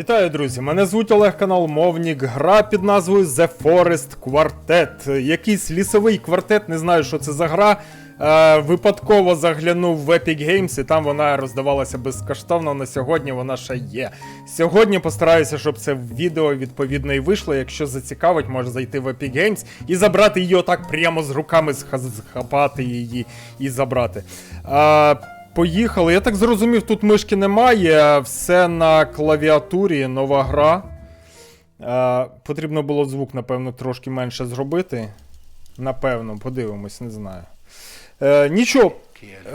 Вітаю, друзі! Мене звуть Олег Канал Мовнік. Гра під назвою The Forest Quartet. Якийсь лісовий квартет, не знаю, що це за гра. Е, випадково заглянув в Epic Games, і там вона роздавалася безкоштовно. На сьогодні вона ще є. Сьогодні постараюся, щоб це відео відповідно і вийшло. Якщо зацікавить, може зайти в Epic Games і забрати її отак прямо з руками, сха- схапати її і забрати. Е, Поїхали. Я так зрозумів, тут мишки немає, все на клавіатурі, нова гра. Е, потрібно було звук, напевно, трошки менше зробити. Напевно, подивимось, не знаю. Е, нічого,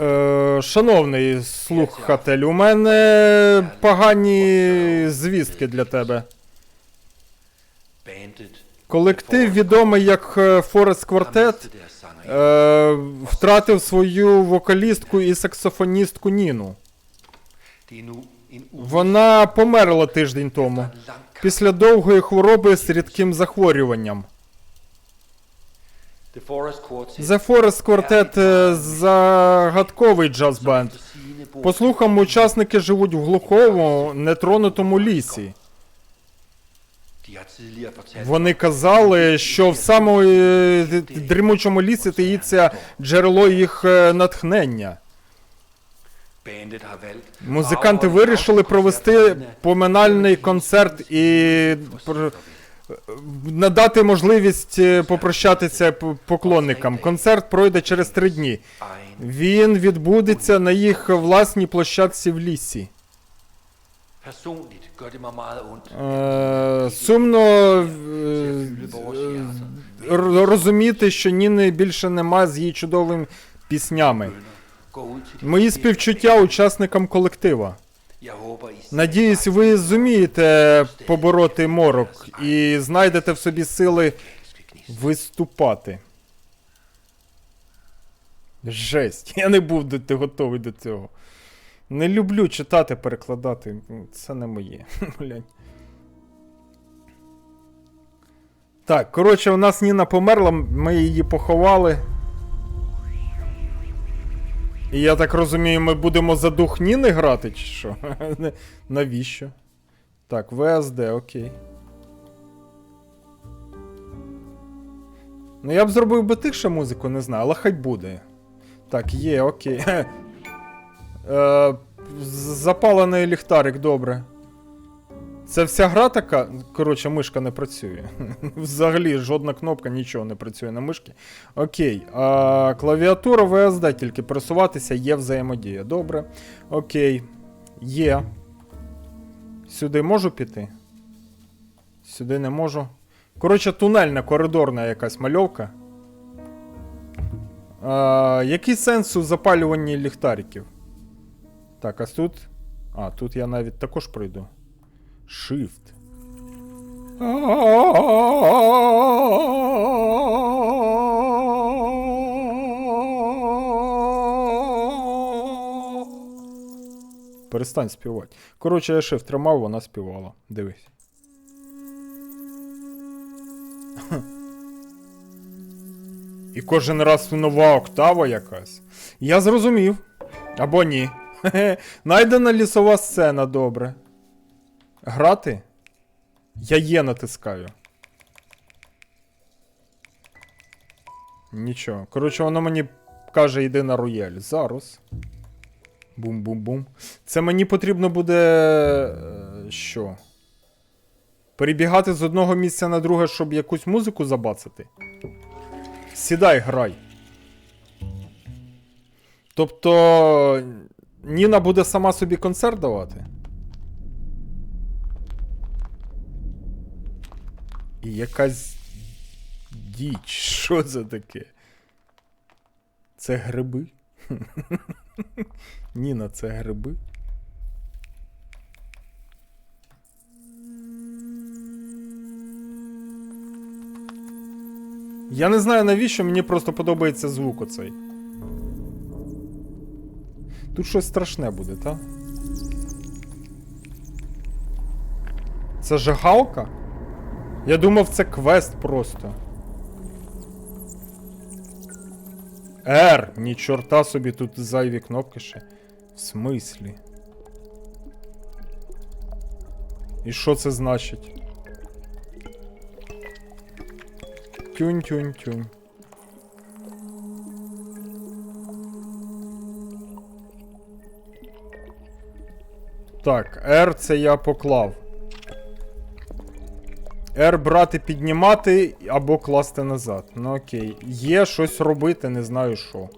е, шановний слухатель, у мене погані звістки для тебе. Колектив, відомий як е, Forest Е, втратив свою вокалістку і саксофоністку Ніну. Вона померла тиждень тому після довгої хвороби з рідким захворюванням. The Forest Quartet The Forest Quartet е, загадковий джаз-бенд. По слухам, учасники живуть в глухому, нетронутому лісі. Вони казали, що в самому е, дрімучому лісі таїться джерело їх е, натхнення. Музиканти вирішили провести поминальний концерт і надати можливість е, попрощатися поклонникам. Концерт пройде через три дні. Він відбудеться на їх власній площадці в лісі. Personligt gør det mig meget ondt. Е, сумно е, р- розуміти, що Ніни більше нема з її чудовими піснями. Gå ud til de Мої співчуття учасникам колектива. Jeg håber, I Надіюсь, ви зумієте побороти морок і знайдете в собі сили виступати. Жесть, я не був до- до- готовий до цього. Не люблю читати, перекладати. Це не моє. Так, коротше, у нас Ніна померла, ми її поховали. І я так розумію, ми будемо за дух Ніни грати, чи що? Навіщо? Так, ВСД, окей. Ну я б зробив би тихше музику, не знаю, але хай буде. Так, є, окей. Е, запалений ліхтарик, добре. Це вся гра така. Коротше, мишка не працює. Взагалі жодна кнопка, нічого не працює на мишки. Окей. А, клавіатура VSD тільки пересуватися, є взаємодія. Добре. Окей. Є. Сюди можу піти? Сюди не можу. Коротше, тунельна, коридорна якась мальовка. А, який сенс у запалюванні ліхтариків? Так, а тут. А, тут я навіть також пройду. Shift. Перестань співати. Коротше, я shift тримав, вона співала. Дивись. І кожен раз нова октава якась. Я зрозумів. Або ні. Найдена лісова сцена, добре. Грати? Я є натискаю. Нічого. Коротше, воно мені каже, йди на рояль. Зараз. Бум-бум-бум. Це мені потрібно буде. е, Що? Перебігати з одного місця на друге, щоб якусь музику забацати? Сідай, грай. Тобто. Ніна буде сама собі концерт давати? І якась діч. Що це таке? Це гриби? Ніна, це гриби? Я не знаю навіщо, мені просто подобається звук оцей. Тут щось страшне буде, так? Це жигалка? Я думав, це квест просто. Р, ні чорта собі тут зайві кнопки ще. В смислі? І що це значить? Тюнь-тюнь-тюнь. Так, R це я поклав. R брати, піднімати або класти назад. Ну окей. Є щось робити, не знаю що.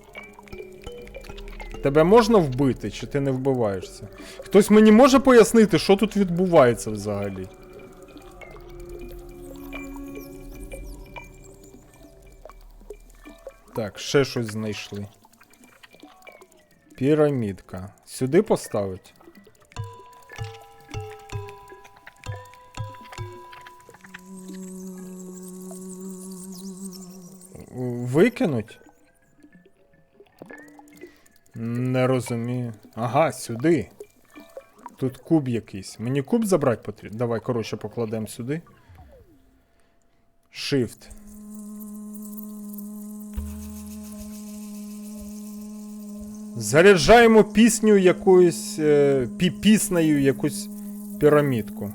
Тебе можна вбити, чи ти не вбиваєшся? Хтось мені може пояснити, що тут відбувається взагалі? Так, ще щось знайшли. Пірамідка. Сюди поставить? Викинуть? Не розумію. Ага, сюди. Тут куб якийсь. Мені куб забрати потрібно. Давай, коротше, покладемо сюди. Shift. Заряджаємо пісню якоюсь. Е, піснею якусь пірамідку.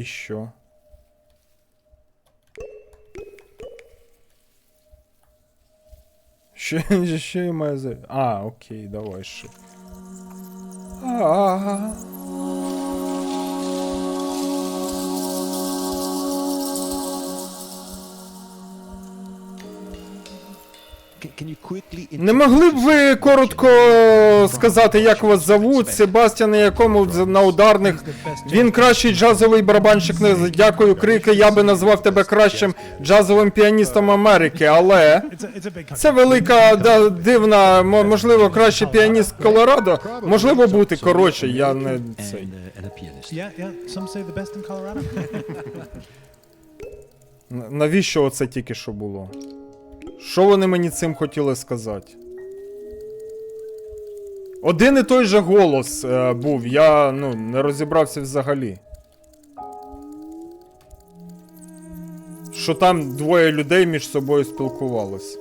І що? Я маю за. А, окей, давай ще. А-а-а. Не могли б ви коротко сказати, як вас зовуть? Себастьян, якому на ударних. Він кращий джазовий барабанщик. Не дякую, крики. Я би назвав тебе кращим джазовим піаністом Америки, але. Це велика, да, дивна, можливо, кращий піаніст Колорадо. Можливо бути, коротше, я не цей. uh, Навіщо оце тільки що було? Що вони мені цим хотіли сказати? Один і той же голос е, був, я ну, не розібрався взагалі. Що там двоє людей між собою спілкувались.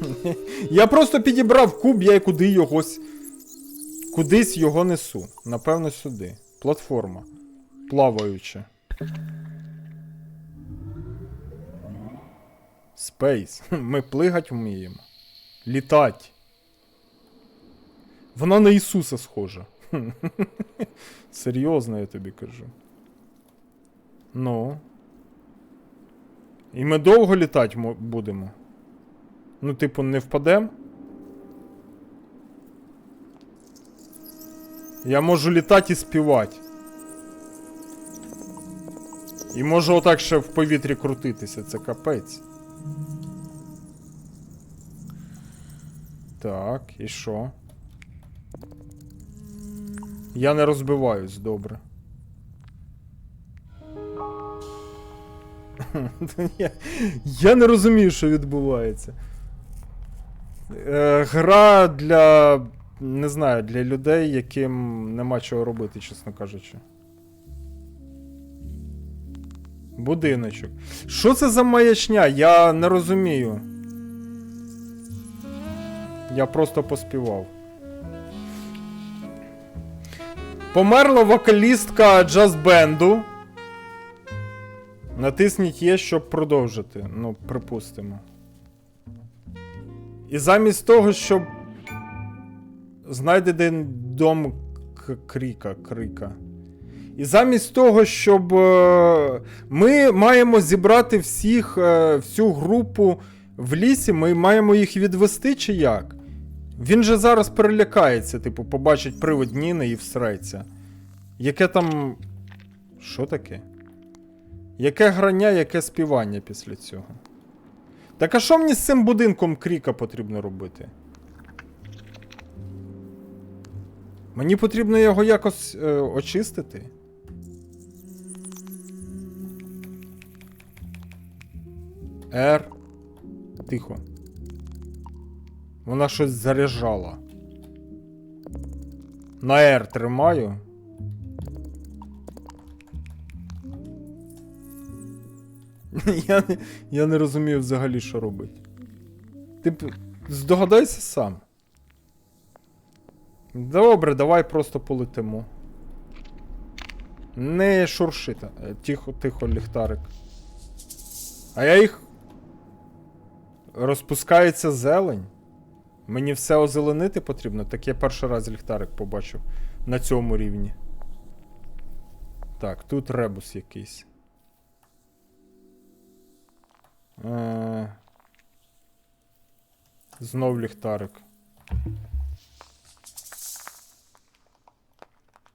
Я просто підібрав куб, я й куди його. Кудись його несу. Напевно, сюди. Платформа. Плаваюча. Спейс. Ми плигать вміємо. Літать. Вона на Ісуса схожа. Серйозно, я тобі кажу. Ну. І ми довго літати мо- будемо. Ну, типу, не впадем? Я можу літати і співати. І можу отак ще в повітрі крутитися, це капець. Так, і що? Я не розбиваюсь, добре. я, не розумію, що відбувається. Е, гра для. Не знаю, для людей, яким нема чого робити, чесно кажучи. Будиночок. Що це за маячня? Я не розумію. Я просто поспівав. Померла вокалістка джаз-бенду. Натисніть є, щоб продовжити. Ну, припустимо. І замість того, щоб. Знайдений дом Кріка. Крика. І замість того, щоб е, ми маємо зібрати всіх, е, всю групу в лісі, ми маємо їх відвести чи як? Він же зараз перелякається, типу, побачить привид Ніни і всреться. Яке там. Що таке? Яке грання, яке співання після цього? Так а що мені з цим будинком Кріка потрібно робити? Мені потрібно його якось е, очистити. Р. Тихо. Вона щось заряджала. На R тримаю. Я не, я не розумію взагалі, що робити. Ти б здогадайся сам. Добре, давай просто полетимо. Не шуршита. е, Тихо, тихо, ліхтарик. А я їх. Розпускається зелень. Мені все озеленити потрібно, так я перший раз ліхтарик побачив на цьому рівні. Так, тут ребус якийсь. Е, Знов ліхтарик.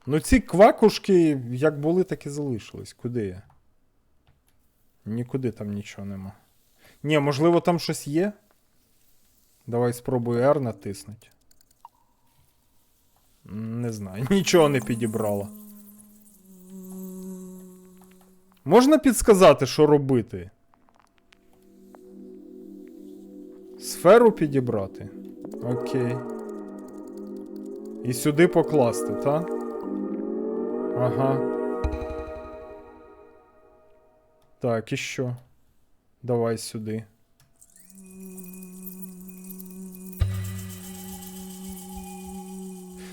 Ну, ці квакушки, як були, так і залишились. Куди я? Нікуди там нічого нема. Ні, можливо, там щось є? Давай спробую R натиснуть. М, Не знаю, нічого не підібрала. Можна підсказати, що робити? Сферу підібрати. Окей. І сюди покласти, так? Ага. Так, і що? Давай сюди.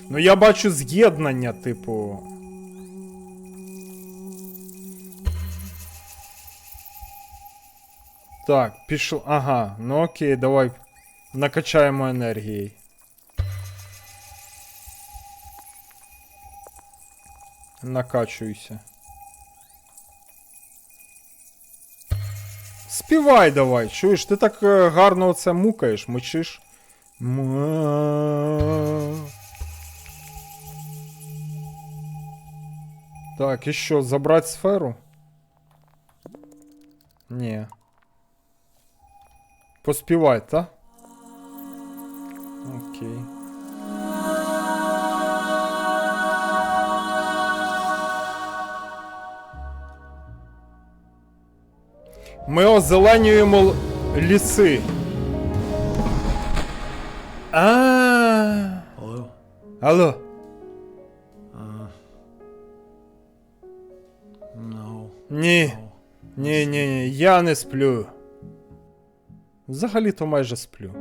Ну, я бачу з'єднання, типу. Так, пішло. Ага, ну окей, давай накачаємо енергії. Накачуйся. Співай давай, чуєш, ти так е, гарно оце мукаєш, мочиш. Так, і що, забрати сферу? Ні. Поспівай, та? Окей. Ми озеленюємо ліси. А. Hello? Алло. No. Ні. Ні, ні, ні, я не сплю. Взагалі-то майже сплю.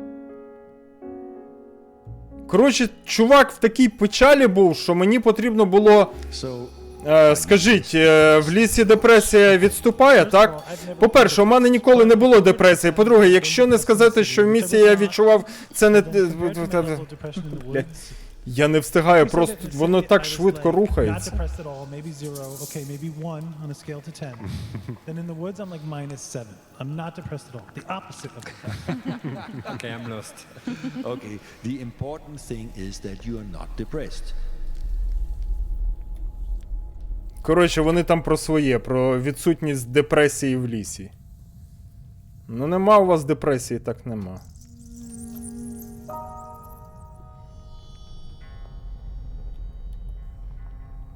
Коротше, чувак в такій печалі був, що мені потрібно було. Е, скажіть, е, в лісі депресія відступає, так? По-перше, у мене ніколи не було депресії. По-друге, якщо не сказати, що в місті я відчував це не. Блядь. Я не встигаю, просто воно так швидко рухається. Okay, I'm lost. okay, the important thing is that you are not depressed. Коротше, вони там про своє, про відсутність депресії в лісі. Ну, нема у вас депресії, так нема.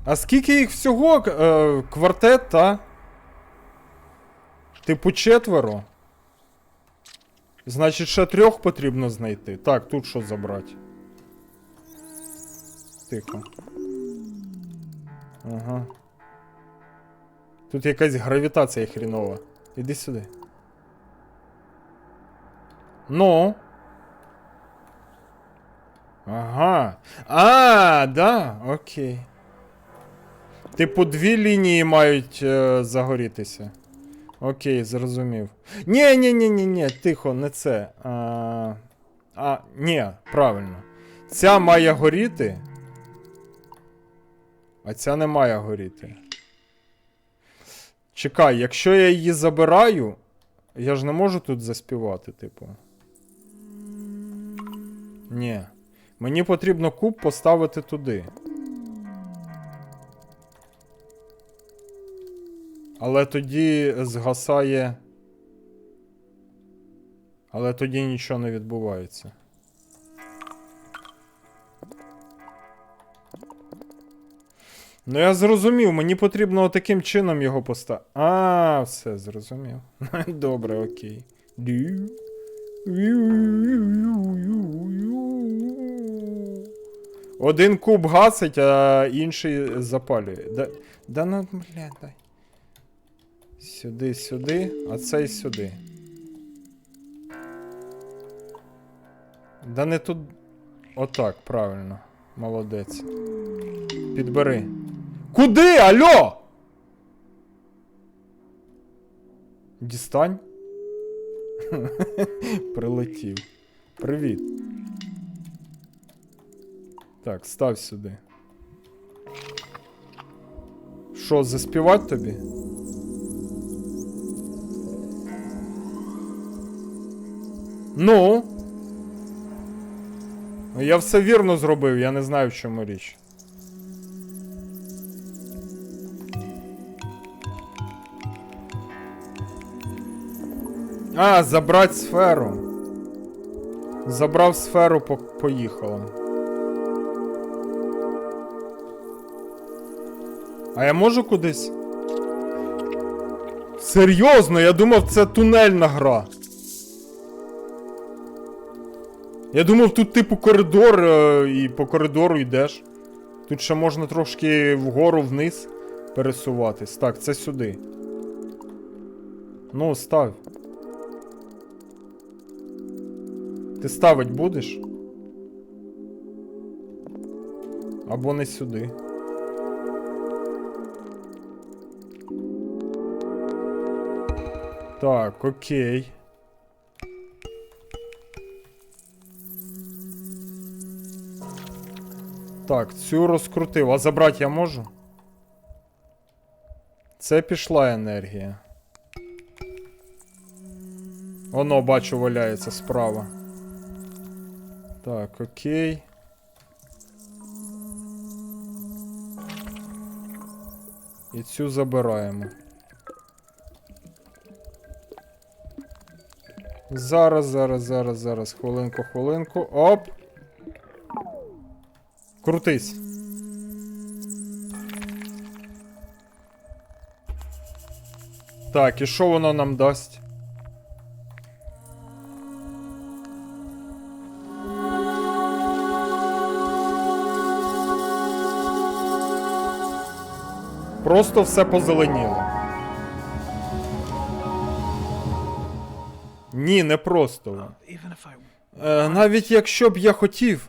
А скільки їх всього? Е, квартет, та? Типу четверо. Значить, ще трьох потрібно знайти. Так, тут що забрати? Тихо. Ага. Тут якась гравітація хрінова. Іди сюди. Ну. Ага. А, да, окей. Типу, дві лінії мають е, загорітися. Окей, зрозумів. Ні, ні, ні, ні, ні, тихо, не це. А, а, ні, правильно. Ця має горіти. А ця не має горіти. Чекай, якщо я її забираю, я ж не можу тут заспівати, типу. Ні. Мені потрібно куб поставити туди. Але тоді згасає. Але тоді нічого не відбувається. Ну я зрозумів, мені потрібно таким чином його поставити. А, все, зрозумів. Добре, окей. Один куб гасить, а інший запалює. Да, да ну, блядь, дай. Сюди, сюди, а цей сюди. Да не тут. Отак, правильно. Молодець. Підбери. Куди? Алло? Дістань. Прилетів. Привіт. Так, став сюди. Що, заспівати тобі? Ну. Я все вірно зробив, я не знаю, в чому річ. А, забрать сферу. Забрав сферу, по поїхало. А я можу кудись? Серйозно, я думав, це тунельна гра. Я думав, тут типу коридор, е, і по коридору йдеш. Тут ще можна трошки вгору вниз пересуватись. Так, це сюди. Ну, став. Ти ставить будеш? Або не сюди. Так, окей. Так, цю розкрутив. А забрати я можу? Це пішла енергія. Воно, бачу, валяється справа. Так, окей. І цю забираємо. Зараз, зараз, зараз, зараз. Хвилинку, хвилинку. Оп! Крутись. Так, і що воно нам дасть? Просто все позеленіло. Ні, не просто. Е, навіть якщо б я хотів,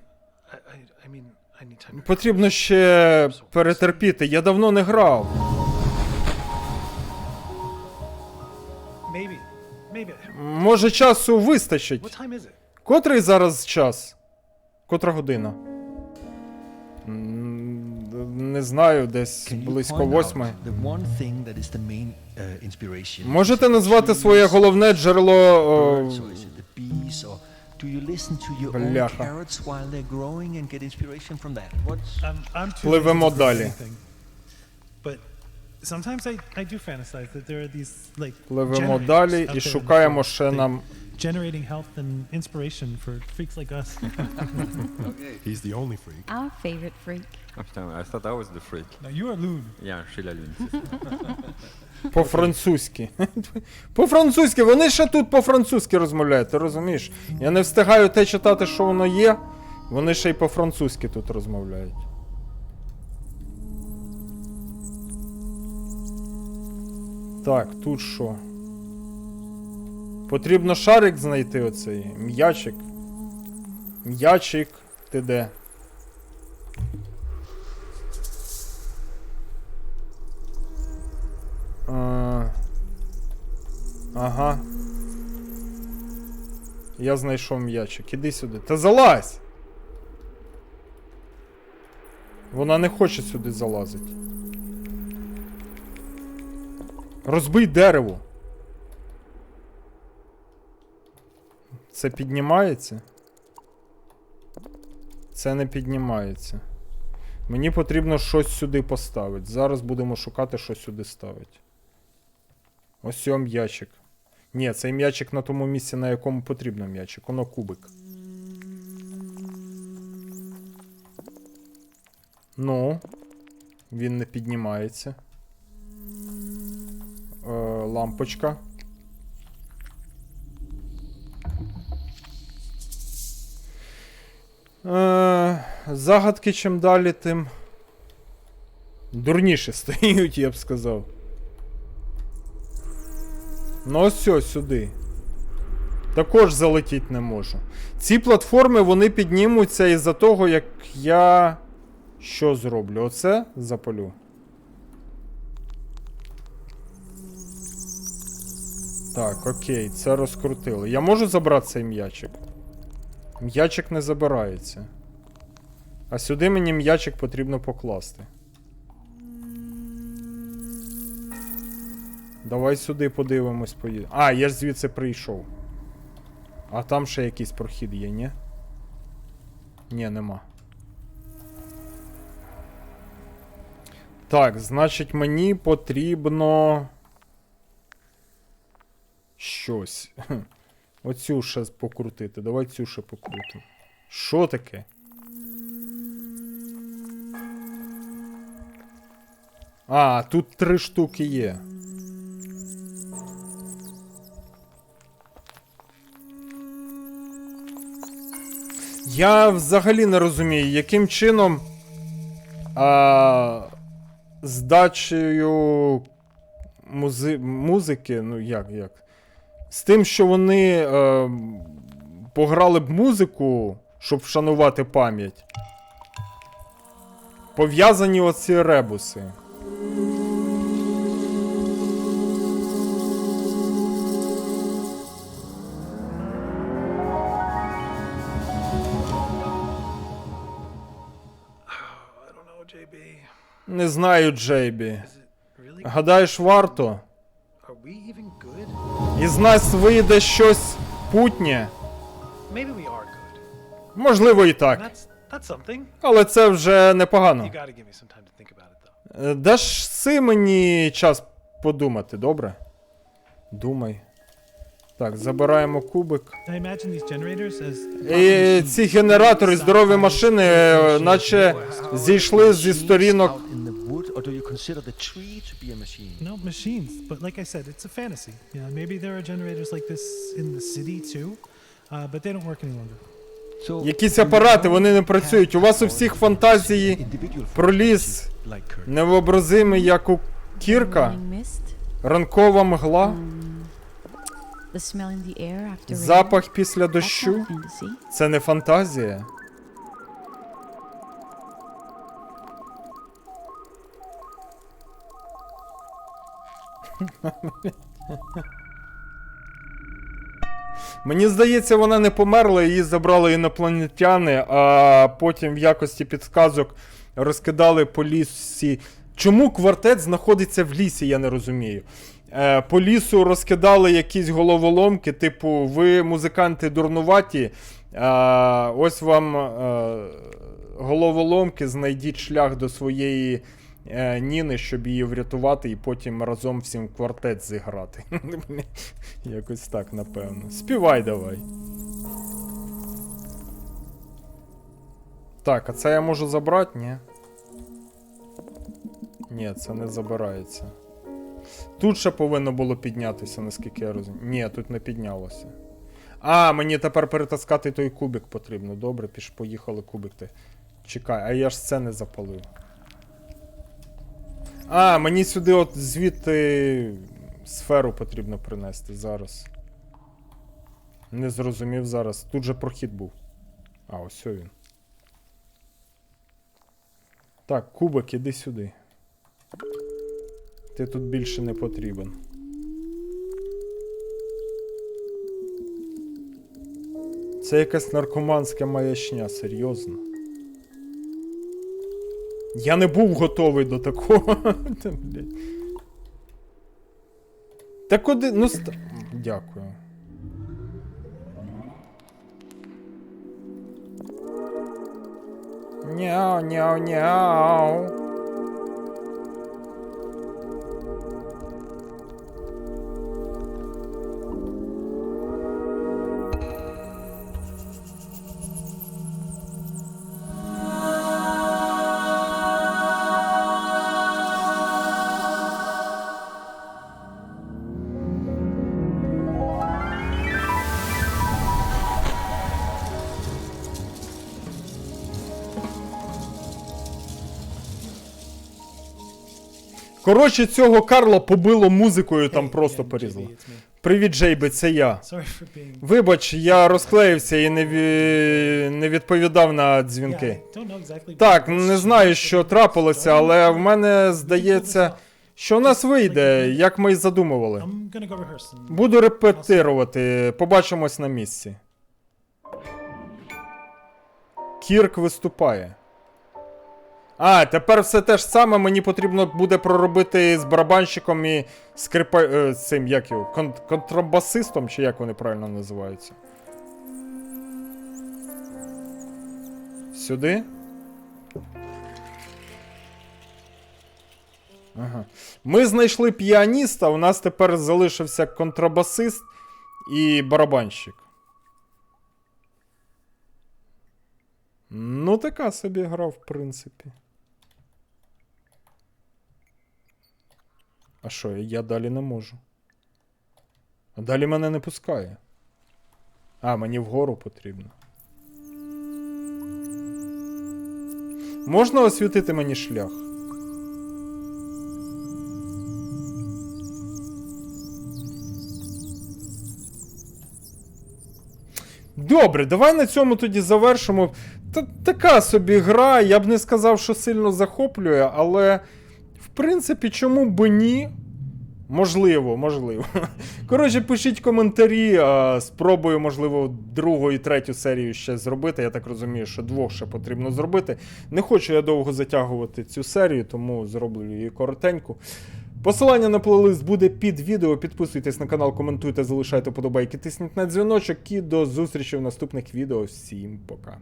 потрібно ще перетерпіти. Я давно не грав. Може, часу вистачить. Котрий зараз час? Котра година? Не знаю, десь близько uh, inspiration. Можете назвати своє головне джерело. о, Бляха. Пливемо далі. Пливемо далі і шукаємо ще нам. Generating health and inspiration for freaks like us. He's the only freak. Our favorite freak. Oh I thought I was the freak. now you are loon. Yeah, je suis la lune. c'est ça. По-французьки. По-французьки, вони ще тут по-французьки розмовляють, ти розумієш? Я не встигаю те читати, що воно є. Вони ще й по-французьки тут розмовляють. Так, тут що? Потрібно шарик знайти оцей. М'ячик. М'ячик. Ти де? А, Ага. Я знайшов м'ячик. Іди сюди. Та залазь! Вона не хоче сюди залазити. Розбий дерево. Це піднімається? Це не піднімається. Мені потрібно щось сюди поставити. Зараз будемо шукати, що сюди ставити. Ось цього м'ячик. Ні, цей м'ячик на тому місці, на якому потрібно м'ячик. Воно кубик. Ну. Він не піднімається. Е, лампочка. Загадки чим далі, тим дурніше стають, я б сказав. Ну ось ось сюди. Також залетіти не можу. Ці платформи вони піднімуться із-за того, як я. Що зроблю? Оце запалю. Так, окей, це розкрутили. Я можу забрати цей м'ячик? М'ячик не забирається. А сюди мені м'ячик потрібно покласти. Давай сюди подивимось. Поїдемо. А, я ж звідси прийшов. А там ще якийсь прохід є, ні? Ні, нема. Так, значить, мені потрібно. Щось. Оцю ще покрутити. Давай цю ще покрутимо. Що таке? А, тут три штуки є. Я взагалі не розумію, яким чином а, здачею музи... музики, ну як, як? З тим, що вони е, пограли б музику, щоб вшанувати пам'ять. Пов'язані оці ребуси. Не знаю, Джейбі. Гадаєш, варто? Із нас вийде щось путнє. Можливо, і так. Але це вже непогано. You gotta give me some time to think about it, though. Е, Даш си мені час подумати, добре? Думай. Так, забираємо кубик. І ці генератори, здорові машини, е, наче зійшли зі сторінок. Out in the wood, or do you consider the tree to be a machine? no machines, but like I said, it's a fantasy. Yeah, maybe there are generators like this in the city too, uh, but they don't work any longer. So Якісь апарати, вони не працюють. У вас у всіх фантазії individual про ліс like Kurt. Невообразимий, як у кірка, ранкова мгла, rain. запах після дощу. Це не фантазія. Мені здається, вона не померла, її забрали інопланетяни, а потім в якості підсказок розкидали по лісі. Чому квартет знаходиться в лісі, я не розумію. Е, по лісу розкидали якісь головоломки, типу, ви музиканти дурнуваті. А, ось вам е, головоломки, знайдіть шлях до своєї е, Ніни, щоб її врятувати, і потім разом всім квартет зіграти. Якось так, напевно. Співай давай. Так, а це я можу забрати, ні? Ні, це не забирається. Тут ще повинно було піднятися, наскільки я розумію. Ні, тут не піднялося. А, мені тепер перетаскати той кубик потрібно. Добре, піш, поїхали кубик. Ти. Чекай, а я ж це не запалив. А, мені сюди от звідти сферу потрібно принести зараз. Не зрозумів зараз. Тут же прохід був. А, ось він. Так, кубик, іди сюди. Ти тут більше не потрібен. Це якась наркоманська маячня, серйозно. Я не був готовий до такого. Та, куди. Ну ст... Дякую. Няу, Коротше, цього Карла побило музикою, там просто порізало. Привіт, Джейби, це я. Вибач, я розклеївся і не, ві... не відповідав на дзвінки. Так, не знаю, що трапилося, але в мене здається, що у нас вийде, як ми й задумували. Буду репетирувати, побачимось на місці. Кірк виступає. А, тепер все те ж саме мені потрібно буде проробити з барабанщиком і скрипа... е, з цим, як його, кон... контрабасистом, чи як вони правильно називаються. Сюди? Ага. Ми знайшли піаніста, у нас тепер залишився контрабасист і барабанщик. Ну, така собі гра, в принципі. А що, я далі не можу. А далі мене не пускає. А, мені вгору потрібно. Можна освітити мені шлях? Добре, давай на цьому тоді завершимо. Та, така собі гра, я б не сказав, що сильно захоплює, але принципі, чому б ні? Можливо, можливо. Коротше, пишіть коментарі, спробую, можливо, другу і третю серію ще зробити. Я так розумію, що двох ще потрібно зробити. Не хочу я довго затягувати цю серію, тому зроблю її коротеньку. Посилання на плейлист буде під відео. Підписуйтесь на канал, коментуйте, залишайте подобайки, тисніть на дзвіночок і до зустрічі в наступних відео. Всім пока.